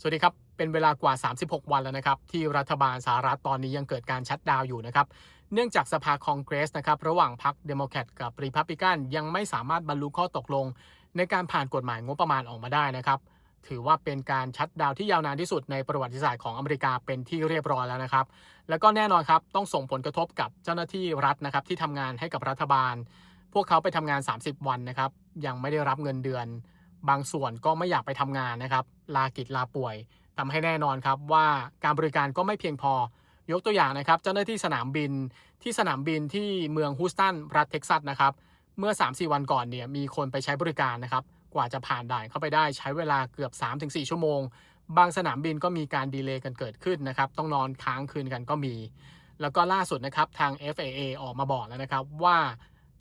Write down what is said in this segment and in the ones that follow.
สวัสดีครับ เป็นเวลากว่า 36 วันแล้วนะครับที่รัฐบาลสหรัฐตอนนี้ยังเกิดการชัดดาวอยู่นะครับ เนื่องจากสภาคองเกรสนะครับระหว่างพรรคเดโมแครตกับรีพับลิกันยังไม่สามารถบรรลุข้อตกลง ในการผ่านกฎหมายงบประมาณออกมาได้นะครับ ถือว่าเป็นการชัดดาวที่ยาวนานที่สุดในประวัติศาสตร์ของอเมริกาเป็นที่เรียบร้อยแล้วนะครับ แล้วก็แน่นอนครับต้องส่งผลกระทบกับเจ้าหน้าที่รัฐนะครับที่ทำงานให้กับรัฐบาล พวกเขาไปทำงาน 30 วันนะครับยังไม่ได้รับเงินเดือน บางส่วนก็ไม่อยากไปทำงานนะครับ ลากิจลาป่วยทำให้แน่นอนครับว่าการบริการก็ไม่เพียงพอ ยกตัวอย่างนะครับ เจ้าหน้าที่สนามบินที่สนามบินที่เมืองฮูสตันรัฐเท็กซัสนะครับ เมื่อ 3-4 วันก่อนเนี่ยมีคนไปใช้บริการนะครับ กว่าจะผ่านด่านเข้าไปได้ใช้เวลาเกือบ 3-4 ชั่วโมง บางสนามบินก็มีการดีเลย์กันเกิดขึ้นนะครับ ต้องนอนค้างคืนกันก็มี แล้วก็ล่าสุดนะครับทาง FAA ออกมาบอกแล้วนะครับว่า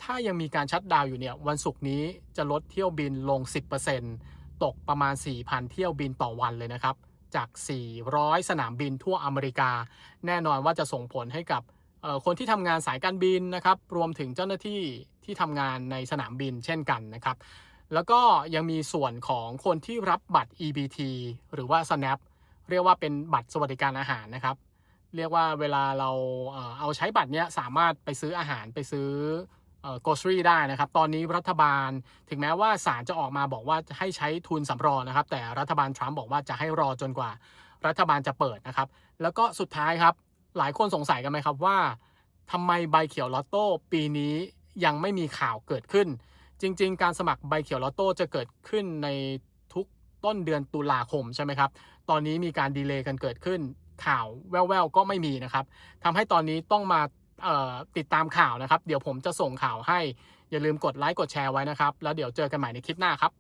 ถ้ายังมีการชัดดาวอยู่เนี่ย วันศุกร์นี้จะลดเที่ยวบินลง 10%ตกประมาณ 4,000 เที่ยวบินต่อวันเลยนะครับ จาก 400 สนามบินทั่วอเมริกา แน่นอนว่าจะส่งผลให้กับคนที่ทำงานสายการบินนะครับ รวมถึงเจ้าหน้าที่ที่ทำงานในสนามบินเช่นกันนะครับ แล้วก็ยังมีส่วนของคนที่รับบัตร EBT หรือว่า SNAP เรียกว่าเป็นบัตรสวัสดิการอาหารนะครับ เรียกว่าเวลาเราเอ่อเอาใช้บัตรเนี้ยสามารถไปซื้ออาหารไปซื้อ เอ่อ grocery ได้นะครับ ตอนนี้รัฐบาลถึงแม้ว่าศาลจะออกมาบอกว่าให้ใช้ทุนสำรองนะครับ แต่รัฐบาลทรัมป์บอกว่าจะให้รอจนกว่า รัฐบาลจะเปิดนะครับ แล้วก็สุดท้ายครับ หลายคนสงสัยกันไหมครับว่าทำไมใบเขียวลอตโต้ปีนี้ยังไม่มีข่าวเกิดขึ้น จริง ๆ การสมัครใบเขียวลอตโต้จะเกิดขึ้นในทุกต้นเดือนตุลาคมใช่ไหมครับ ตอนนี้มีการดีเลย์กันเกิดขึ้นข่าวแว่วๆก็ไม่มีนะครับทำให้ตอนนี้ต้องมา ติดตามข่าวนะครับ เดี๋ยวผมจะส่งข่าวให้ อย่าลืมกดไลค์กดแชร์ไว้นะครับ แล้วเดี๋ยวเจอกันใหม่ในคลิปหน้าครับ